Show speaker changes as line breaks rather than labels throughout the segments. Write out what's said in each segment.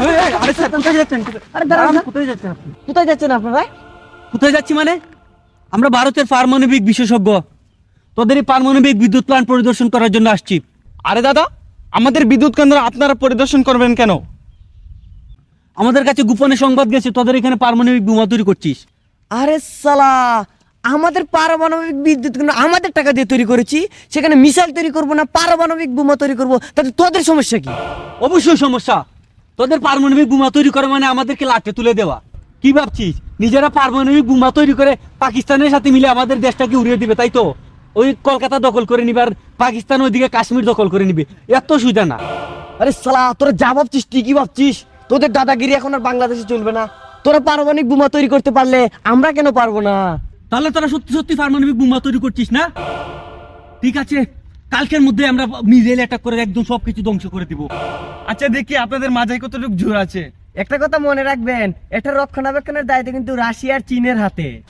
আরে স্যার কোথায় যাচ্ছেন?
আরে দাঁড়ান
কোথায় যাচ্ছেন আপনি?
কোথায় যাচ্ছেন আপনারা
কোথায় যাচ্ছি মানে? আমরা ভারতের পারমাণবিক বিশেষজ্ঞ। তোদের এই পারমাণবিক বিদ্যুৎ প্ল্যান্ট পরিদর্শন করার জন্য আসছি।
আরে দাদা আমাদের বিদ্যুৎ কেন্দ্র আপনারা পরিদর্শন করবেন কেন?
আমাদের কাছে গোপনে সংবাদ গেছে তোদের এখানে পারমাণবিক বোমা তৈরি করছিস।
আরে সালা আমাদের পারমাণবিক বিদ্যুৎ কেন্দ্র আমাদের টাকা দিয়ে তৈরি করেছি সেখানে মিসাইল তৈরি করব না পারমাণবিক বোমা তৈরি করব তাতে তোদের সমস্যা কি?
অবশ্যই সমস্যা। তোদের পারমাণবিক বোমা তৈরি করে মানে আমাদেরকে লাটে তুলে দেওয়া। কি ভাবছিস? নিজেরা পারমাণবিক বোমা তৈরি করে পাকিস্তানের সাথে মিলে আমাদের দেশটাকে উড়িয়ে দিবে, তাই তো? ওই কলকাতা দখল করে নিবে আর পাকিস্তান ওইদিকে কাশ্মীর দখল করে নিবে। এত সুবিধা না।
আরে সালা, তোরা যা ভাবছিস ঠিকই ভাবছিস। তোদের দাদাগিরি এখন আর বাংলাদেশে চলবে না। তোরা পারমাণবিক বোমা তৈরি করতে পারলে আমরা কেন পারব না?
তাহলে তোরা সত্যি সত্যি পারমাণবিক বোমা তৈরি করছিস না? ঠিক আছে কালকের মধ্যে আমরা মিসাইল অ্যাটাক করে একদম সবকিছু ধ্বংস করে দিব।
আচ্ছা দেখি আপনাদের মাঝায় কতটুকু জোর আছে।
একটা কথা মনে রাখবেন এটা রক্ষণাবেক্ষণের দায়িত্ব কিন্তু রাশিয়ার চীনের হাতে।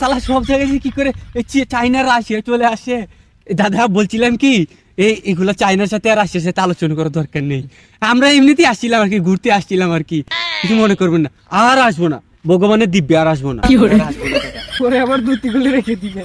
সালা সব জায়গায় কি করে এই চি- চায়না রাশিয়া চলে আসে? দাদা বলছিলাম কি এই এগুলো চায়নার সাথে আর রাশিয়ার সাথে আলোচনা করার দরকার নেই। আমরা এমনিতেই আসছিলাম আর কি ঘুরতে আসছিলাম আর কি। কিছু মনে করবেন না। আর আসব না। ভগবানের দিব্যে আর আসব না। আর আসব না। দাদা।
পরে আবার দুটি গুলি রেখে দিবে।